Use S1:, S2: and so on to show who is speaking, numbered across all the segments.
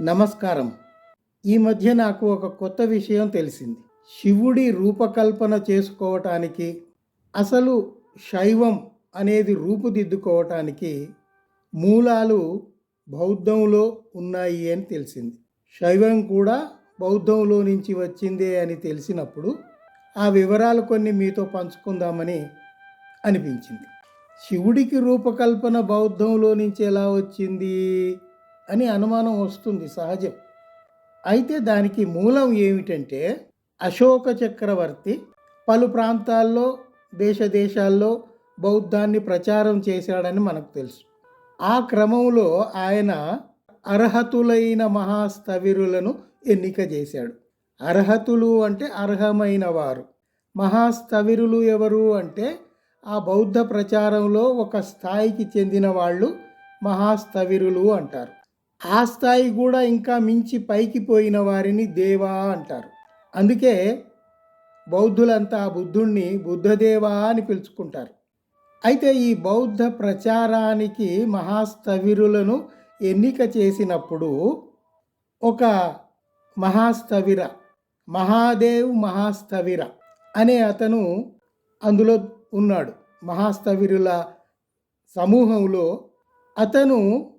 S1: నమస్కారం. ఈ మధ్య నాకు ఒక కొత్త విషయం తెలిసింది. శివుడి రూపకల్పన చేసుకోవటానికి అసలు శైవం అనేది రూపుదిద్దుకోవటానికి మూలాలు బౌద్ధంలో ఉన్నాయి అని తెలిసింది. శైవం కూడా బౌద్ధంలో నుంచి వచ్చిందే అని తెలిసినప్పుడు ఆ వివరాలు కొన్ని మీతో పంచుకుందామని అనిపించింది. శివుడికి రూపకల్పన బౌద్ధంలో నుంచి ఎలా వచ్చింది? అని అనుమానం వస్తుంది సహజం. అయితే దానికి మూలం ఏమిటంటే అశోక చక్రవర్తి పలు ప్రాంతాల్లో దేశదేశాల్లో బౌద్ధాన్ని ప్రచారం చేశాడని మనకు తెలుసు. ఆ క్రమంలో ఆయన అర్హతులైన మహాస్థవిరులను ఎన్నిక చేశాడు. అర్హతులు అంటే అర్హమైన వారు. మహాస్థవిరులు ఎవరు అంటే ఆ బౌద్ధ ప్రచారంలో ఒక స్థాయికి చెందిన వాళ్ళు మహాస్థవిరులు అంటారు. ఆ స్థాయి కూడా ఇంకా మించి పైకి పోయిన వారిని దేవా అంటారు. అందుకే బౌద్ధులంతా బుద్ధుణ్ణి బుద్ధదేవా అని పిలుచుకుంటారు. అయితే ఈ బౌద్ధ ప్రచారానికి మహాస్థవిరులను ఎన్నిక చేసినప్పుడు ఒక మహాస్థవిర మహాదేవ్ మహాస్థవిర అనే అతను అందులో ఉన్నాడు. మహాస్థవిరుల సమూహంలో అతను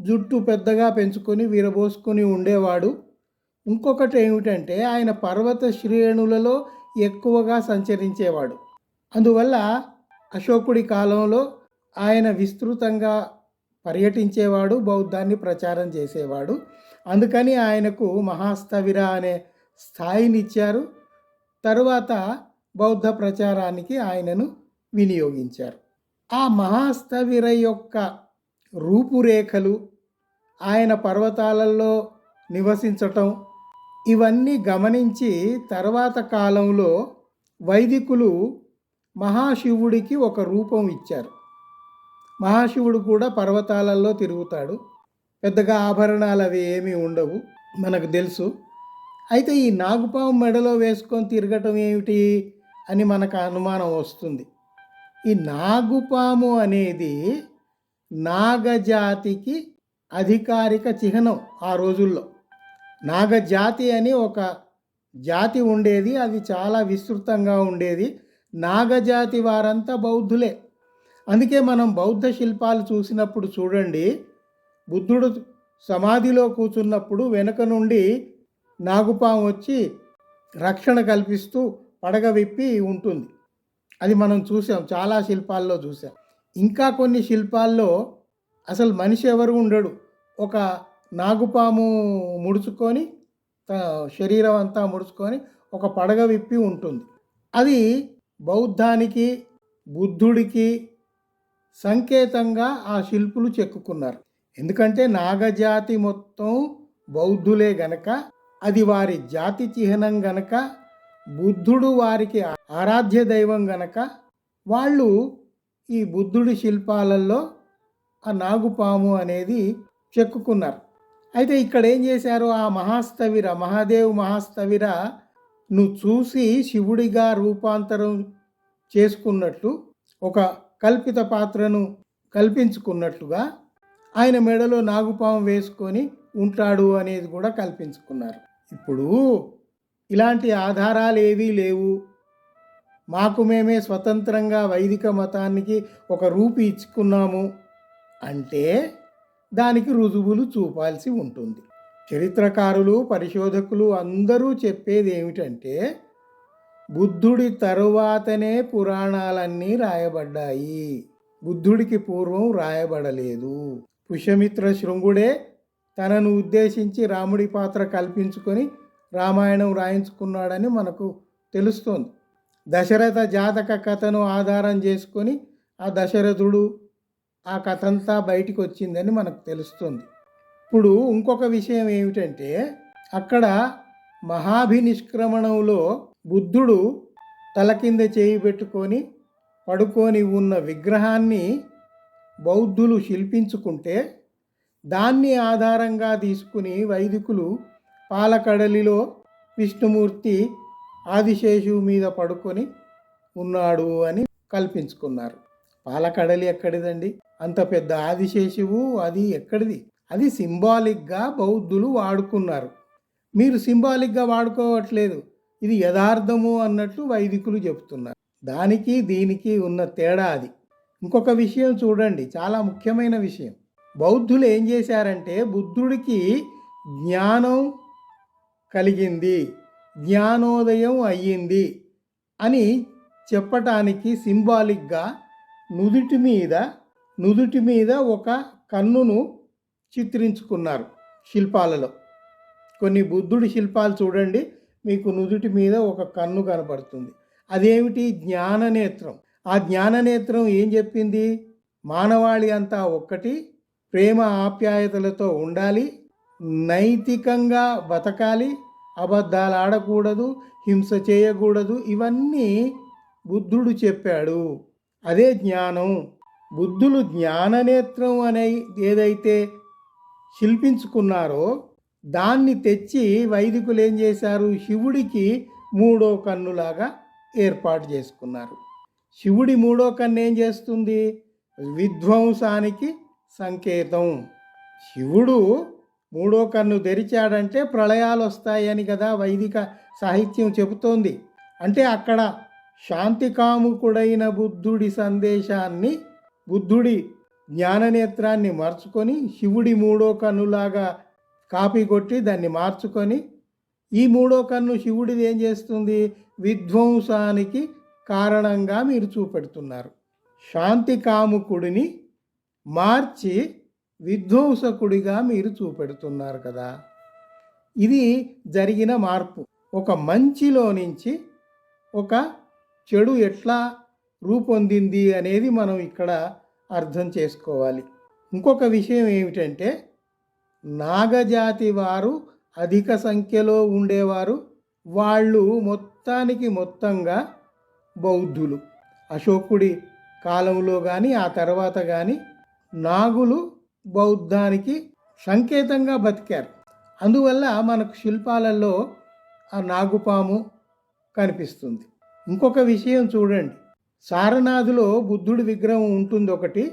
S1: జుట్టు పెద్దగా పెంచుకొని విరబోసుకొని ఉండేవాడు. ఇంకొకటి ఏమిటంటే ఆయన పర్వత శ్రేణులలో ఎక్కువగా సంచరించేవాడు. అందువల్ల అశోకుడి కాలంలో ఆయన విస్తృతంగా పర్యటించేవాడు బౌద్ధాన్ని ప్రచారం చేసేవాడు. అందుకని ఆయనకు మహాస్థవిర అనే స్థాయినిచ్చారు తరువాత బౌద్ధ ప్రచారానికి ఆయనను వినియోగించారు. ఆ మహాస్థవిర యొక్క రూపురేఖలు ఆయన పర్వతాలలో నివసించటం ఇవన్నీ గమనించి తర్వాత కాలంలో వైదికులు మహాశివుడికి ఒక రూపం ఇచ్చారు. మహాశివుడు కూడా పర్వతాలలో తిరుగుతాడు. పెద్దగా ఆభరణాలు అవి ఏమీ ఉండవు మనకు తెలుసు. అయితే ఈ నాగుపాము మెడలో వేసుకొని తిరగటం ఏమిటి అని మనకు అనుమానం వస్తుంది. ఈ నాగుపాము అనేది నాగజాతికి అధికారిక చిహ్నం ఆ రోజుల్లో. నాగజాతి అని ఒక జాతి ఉండేది అది చాలా విస్తృతంగా ఉండేది. నాగజాతి వారంతా బౌద్ధులే. అందుకే మనం బౌద్ధ శిల్పాలు చూసినప్పుడు చూడండి బుద్ధుడు సమాధిలో కూర్చున్నప్పుడు వెనుక నుండి నాగుపాము వచ్చి రక్షణ కల్పిస్తూ పడగ విప్పి ఉంటుంది. అది మనం చూసాం చాలా శిల్పాల్లో చూసాం. ఇంకా కొన్ని శిల్పాల్లో అసలు మనిషి ఎవరు ఉండడు. ఒక నాగుపాము ముడుచుకొని త- శరీరం అంతా ముడుచుకొని ఒక పడగ విప్పి ఉంటుంది. అది బౌద్ధానికి బుద్ధుడికి సంకేతంగా ఆ శిల్పులు చెక్కుకున్నారు. ఎందుకంటే నాగజాతి మొత్తం బౌద్ధులే గనక అది వారి జాతి చిహ్నం గనక బుద్ధుడు వారికి ఆరాధ్య దైవం గనక వాళ్ళు ఈ బుద్ధుడి శిల్పాలలో ఆ నాగుపాము అనేది చెక్కుకున్నారు. అయితే ఇక్కడ ఏం చేశారు? ఆ మహాస్తవిర మహాదేవ్ మహాస్తవిర నువ్వు చూసి శివుడిగా రూపాంతరం చేసుకున్నట్లు ఒక కల్పిత పాత్రను కల్పించుకున్నట్లుగా ఆయన మెడలో నాగుపాము వేసుకొని ఉంటాడు అనేది కూడా కల్పించుకున్నారు. ఇప్పుడు ఇలాంటి ఆధారాలు ఏవీ లేవు. మాకు మేమే స్వతంత్రంగా వైదిక మతానికి ఒక రూపు ఇచ్చుకున్నాము అంటే దానికి రుజువులు చూపాల్సి ఉంటుంది. చరిత్రకారులు పరిశోధకులు అందరూ చెప్పేది ఏమిటంటే బుద్ధుడి తరువాతనే పురాణాలన్నీ రాయబడ్డాయి. బుద్ధుడికి పూర్వం రాయబడలేదు. పుష్యమిత్ర శృంగుడే తనను ఉద్దేశించి రాముడి పాత్ర కల్పించుకొని రామాయణం రాయించుకున్నాడని మనకు తెలుస్తోంది. దశరథ జాతక కథను ఆధారం చేసుకొని ఆ దశరథుడు ఆ కథ అంతా బయటికి వచ్చిందని మనకు తెలుస్తుంది. ఇప్పుడు ఇంకొక విషయం ఏమిటంటే అక్కడ మహాభినిష్క్రమణంలో బుద్ధుడు తల కింద చేయి పెట్టుకొని పడుకొని ఉన్న విగ్రహాన్ని బౌద్ధులు శిల్పించుకుంటే దాన్ని ఆధారంగా తీసుకుని వైదికులు పాలకడలిలో విష్ణుమూర్తి ఆదిశేషువు మీద పడుకొని ఉన్నాడు అని కల్పించుకున్నారు. పాలకడలి ఎక్కడిదండి? అంత పెద్ద ఆదిశేషువు అది ఎక్కడిది? అది సింబాలిక్గా బౌద్ధులు వాడుకున్నారు. మీరు సింబాలిక్గా వాడుకోవట్లేదు. ఇది యథార్థము అన్నట్లు వైదికులు చెబుతున్నారు. దానికి దీనికి ఉన్న తేడా అది. ఇంకొక విషయం చూడండి. చాలా ముఖ్యమైన విషయం. బౌద్ధులు ఏం చేశారంటే బుద్ధుడికి జ్ఞానం కలిగింది. జ్ఞానోదయం అయ్యింది అని చెప్పటానికి సింబాలిక్గా నుదుటి మీద నుదుటి మీద ఒక కన్నును చిత్రించుకున్నారు శిల్పాలలో. కొన్ని బుద్ధుడి శిల్పాలు చూడండి మీకు నుదుటి మీద ఒక కన్ను కనపడుతుంది. అదేమిటి? జ్ఞాననేత్రం ఆ జ్ఞాననేత్రం ఏం చెప్పింది? మానవాళి అంతా ఒక్కటి ప్రేమ ఆప్యాయతలతో ఉండాలి నైతికంగా బతకాలి అబద్ధాలు ఆడకూడదు హింస చేయకూడదు ఇవన్నీ బుద్ధుడు చెప్పాడు. అదే జ్ఞానం. బుద్ధులు జ్ఞాననేత్రం అనే ఏదైతే శిల్పించుకున్నారో దాన్ని తెచ్చి వైదికులు ఏం చేశారు? శివుడికి మూడో కన్నులాగా ఏర్పాటు చేసుకున్నారు. శివుడి మూడో కన్ను ఏం చేస్తుంది? విధ్వంసానికి సంకేతం. శివుడు మూడో కన్ను తెరిచాడంటే ప్రళయాలు వస్తాయని కదా వైదిక సాహిత్యం చెబుతోంది. అంటే అక్కడ శాంతికాముకుడైన బుద్ధుడి సందేశాన్ని బుద్ధుడి జ్ఞాననేత్రాన్ని మార్చుకొని శివుడి మూడో కన్నులాగా కాపీ కొట్టి దాన్ని మార్చుకొని ఈ మూడో కన్ను శివుడిది ఏం చేస్తుంది? విధ్వంసానికి కారణంగా మీరు చూపెడుతున్నారు. శాంతి కాముకుడిని మార్చి విధ్వంసకుడిగా మీరు చూపెడుతున్నారు కదా. ఇది జరిగిన మార్పు. ఒక మంచిలో నుంచి ఒక చెడు ఎట్లా రూపొందింది అనేది మనం ఇక్కడ అర్థం చేసుకోవాలి. ఇంకొక విషయం ఏమిటంటే నాగజాతి వారు అధిక సంఖ్యలో ఉండేవారు. వాళ్ళు మొత్తానికి మొత్తంగా బౌద్ధులు. అశోకుడి కాలంలో కానీ ఆ తర్వాత కానీ నాగులు బౌద్ధానికి సంకేతంగా బతికారు. అందువల్ల మనకు శిల్పాలలో ఆ నాగుపాము కనిపిస్తుంది. ఇంకొక విషయం చూడండి. సారనాథులో బుద్ధుడి విగ్రహం ఉంటుంది ఒకటి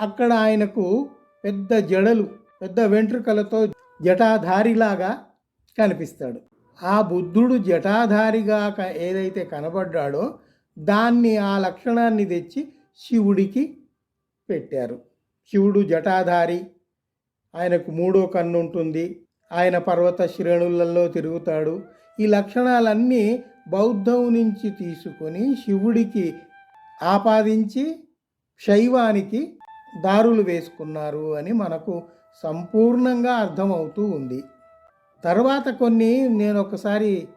S1: అక్కడ ఆయనకు పెద్ద జడలు పెద్ద వెంట్రుకలతో జటాధారిలాగా కనిపిస్తాడు. ఆ బుద్ధుడు జటాధారిగా ఏదైతే కనబడ్డాడో దాన్ని ఆ లక్షణాన్ని తెచ్చి శివుడికి పెట్టారు. శివుడు జటాధారి. ఆయనకు మూడో కన్ను ఉంటుంది ఆయన పర్వత శ్రేణులలో తిరుగుతాడు. ఈ లక్షణాలన్నీ బౌద్ధం నుంచి తీసుకొని శివుడికి ఆపాదించి శైవానికి దారులు వేసుకున్నారు అని మనకు సంపూర్ణంగా అర్థమవుతూ ఉంది. తర్వాత కొన్ని నేను ఒకసారి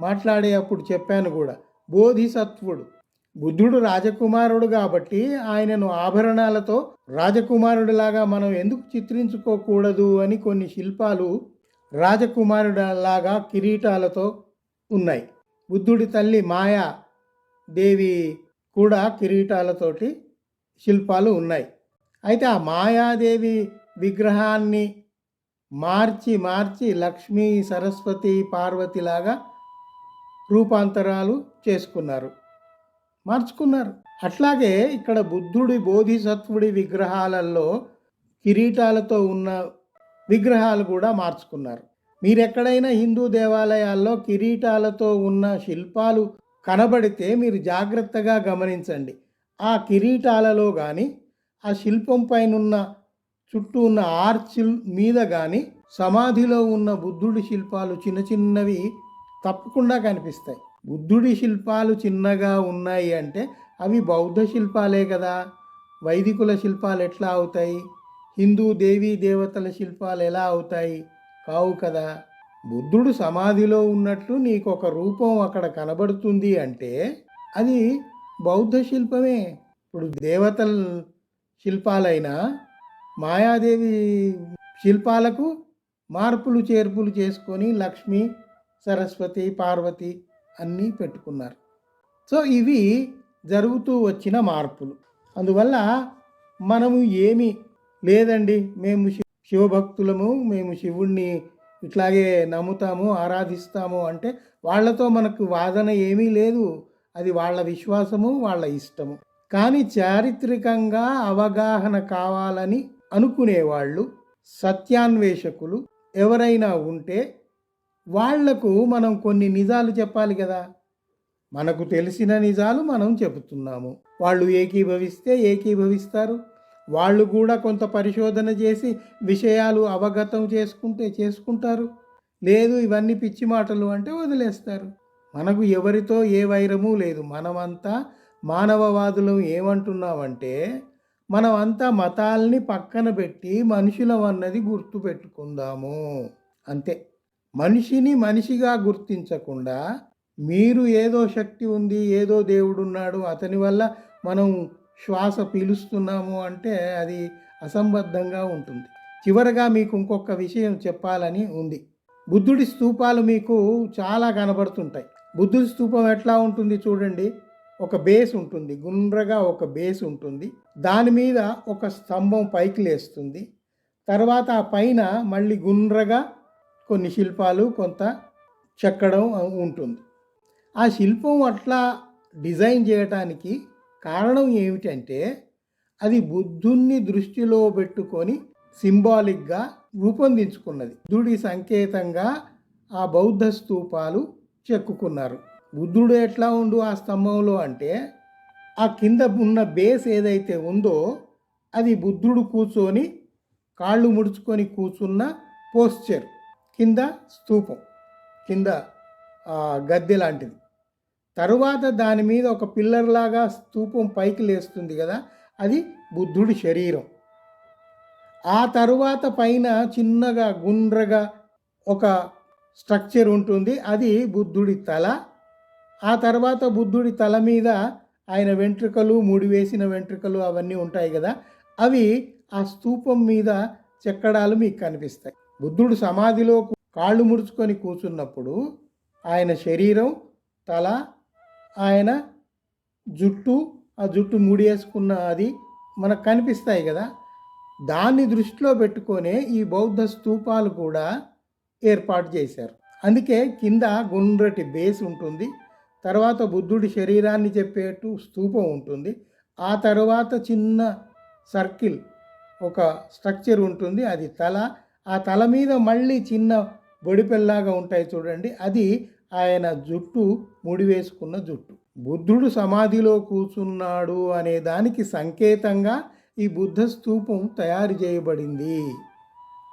S1: మాట్లాడే అప్పుడు చెప్పాను కూడా. బోధిసత్వుడు. బుద్ధుడు రాజకుమారుడు కాబట్టి ఆయనను ఆభరణాలతో రాజకుమారుడిలాగా మనం ఎందుకు చిత్రించుకోకూడదు అని కొన్ని శిల్పాలు రాజకుమారుడిలాగా కిరీటాలతో ఉన్నాయి. బుద్ధుడి తల్లి మాయా దేవి కూడా కిరీటాలతోటి శిల్పాలు ఉన్నాయి. అయితే ఆ మాయాదేవి విగ్రహాన్ని మార్చి మార్చి లక్ష్మీ సరస్వతి పార్వతిలాగా రూపాంతరాలు చేసుకున్నారు. మార్చుకున్నారు. అట్లాగే ఇక్కడ బుద్ధుడి బోధిసత్వుడి విగ్రహాలలో కిరీటాలతో ఉన్న విగ్రహాలు కూడా మార్చుకున్నారు. మీరెక్కడైనా హిందూ దేవాలయాల్లో కిరీటాలతో ఉన్న శిల్పాలు కనబడితే మీరు జాగ్రత్తగా గమనించండి. ఆ కిరీటాలలో కానీ ఆ శిల్పం పైనున్న చుట్టూ ఉన్న ఆర్చిల్ మీద కానీ సమాధిలో ఉన్న బుద్ధుడి శిల్పాలు చిన్న చిన్నవి తప్పకుండా కనిపిస్తాయి. బుద్ధుడి శిల్పాలు చిన్నగా ఉన్నాయి అంటే అవి బౌద్ధ శిల్పాలే కదా. వైదికుల శిల్పాలు ఎట్లా అవుతాయి? హిందూ దేవీ దేవతల శిల్పాలు ఎలా అవుతాయి? కావు కదా. బుద్ధుడు సమాధిలో ఉన్నట్లు నీకు ఒక రూపం అక్కడ కనబడుతుంది అంటే అది బౌద్ధ శిల్పమే. ఇప్పుడు దేవతల శిల్పాలైనా మాయాదేవి శిల్పాలకు మార్పులు చేర్పులు చేసుకొని లక్ష్మి సరస్వతి పార్వతి అన్నీ పెట్టుకున్నారు. సో ఇవి జరుగుతూ వచ్చిన మార్పులు. అందువల్ల మనము ఏమి లేదండి. మేము శివభక్తులము మేము శివుణ్ణి ఇట్లాగే నమ్ముతాము ఆరాధిస్తాము అంటే వాళ్ళతో మనకు వాదన ఏమీ లేదు. అది వాళ్ళ విశ్వాసము వాళ్ళ ఇష్టము. కానీ చారిత్రకంగా అవగాహన కావాలని అనుకునేవాళ్ళు సత్యాన్వేషకులు ఎవరైనా ఉంటే వాళ్ళకు మనం కొన్ని నిజాలు చెప్పాలి కదా. మనకు తెలిసిన నిజాలు మనం చెబుతున్నాము. వాళ్ళు ఏకీభవిస్తే ఏకీభవిస్తారు. వాళ్ళు కూడా కొంత పరిశోధన చేసి విషయాలు అవగతం చేసుకుంటే చేసుకుంటారు. లేదు ఇవన్నీ పిచ్చి మాటలు అంటే వదిలేస్తారు. మనకు ఎవరితో ఏ వైరము లేదు. మనమంతా మానవవాదులం ఏమంటున్నామంటే మనమంతా మతాల్ని పక్కన పెట్టి మనుషులం అన్నది గుర్తుపెట్టుకుందాము అంతే. మనిషిని మనిషిగా గుర్తించకుండా మీరు ఏదో శక్తి ఉంది ఏదో దేవుడున్నాడు అతని వల్ల మనం శ్వాస పీలుస్తున్నాము అంటే అది అసంబద్ధంగా ఉంటుంది. చివరగా మీకు ఇంకొక విషయం చెప్పాలని ఉంది. బుద్ధుడి స్తూపాలు మీకు చాలా కనబడుతుంటాయి. బుద్ధుడి స్తూపం ఎట్లా ఉంటుంది చూడండి. ఒక బేస్ ఉంటుంది. గుండ్రగా ఒక బేస్ ఉంటుంది. దాని మీద ఒక స్తంభం పైకి లేస్తుంది. తర్వాత ఆ పైన మళ్ళీ గుండ్రగా కొన్ని శిల్పాలు కొంత చెక్కడం ఉంటుంది. ఆ శిల్పం అట్లా డిజైన్ చేయటానికి కారణం ఏమిటంటే అది బుద్ధుణ్ణి దృష్టిలో పెట్టుకొని సింబాలిక్గా రూపొందించుకున్నది. బుద్ధుడి సంకేతంగా ఆ బౌద్ధ స్తూపాలు చెక్కుకున్నారు. బుద్ధుడు ఎట్లా ఉండు ఆ స్తంభంలో అంటే ఆ కింద ఉన్న బేస్ ఏదైతే ఉందో అది బుద్ధుడు కూర్చొని కాళ్ళు ముడుచుకొని కూర్చున్న పోస్చర్. కింద స్తూపం కింద గద్దె లాంటిది. తరువాత దాని మీద ఒక పిల్లర్ లాగా స్తూపం పైకి లేస్తుంది కదా అది బుద్ధుడి శరీరం. ఆ తరువాత పైన చిన్నగా గుండ్రగా ఒక స్ట్రక్చర్ ఉంటుంది అది బుద్ధుడి తల. ఆ తర్వాత బుద్ధుడి తల మీద ఆయన వెంట్రుకలు ముడివేసిన వెంట్రుకలు అవన్నీ ఉంటాయి కదా అవి ఆ స్తూపం మీద చెక్కడాలు మీకు కనిపిస్తాయి. బుద్ధుడు సమాధిలో కాళ్ళు ముడుచుకొని కూర్చున్నప్పుడు ఆయన శరీరం తల ఆయన జుట్టు ఆ జుట్టు ముడివేసుకున్న అది మనకు కనిపిస్తాయి కదా. దాన్ని దృష్టిలో పెట్టుకొనే ఈ బౌద్ధ స్తూపాలు కూడా ఏర్పాటు చేశారు. అందుకే కింద గుండ్రటి బేస్ ఉంటుంది. తర్వాత బుద్ధుడి శరీరాన్ని చెప్పేట్టు స్తూపం ఉంటుంది. ఆ తర్వాత చిన్న సర్కిల్ ఒక స్ట్రక్చర్ ఉంటుంది. అది తల ఆ తల మీద మళ్ళీ చిన్న బొడిపెల్లాగా ఉంటాయి చూడండి. అది ఆయన జుట్టు ముడివేసుకున్న జుట్టు. బుద్ధుడు సమాధిలో కూర్చున్నాడు అనే దానికి సంకేతంగా ఈ బుద్ధ స్తూపం తయారు చేయబడింది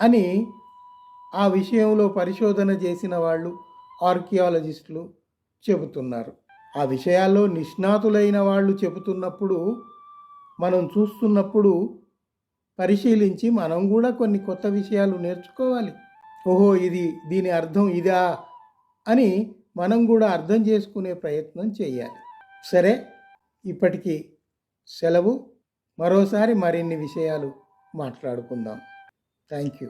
S1: అని ఆ విషయంలో పరిశోధన చేసిన వాళ్ళు ఆర్కియాలజిస్టులు చెబుతున్నారు. ఆ విషయాల్లో నిష్ణాతులైన వాళ్ళు చెబుతున్నప్పుడు మనం చూస్తున్నప్పుడు పరిశీలించి మనం కూడా కొన్ని కొత్త విషయాలు నేర్చుకోవాలి. ఓహో ఇది దీని అర్థం ఇదా అని మనం కూడా అర్థం చేసుకునే ప్రయత్నం చేయాలి. సరే ఇప్పటికీ సెలవు. మరోసారి మరిన్ని విషయాలు మాట్లాడుకుందాం. Thank you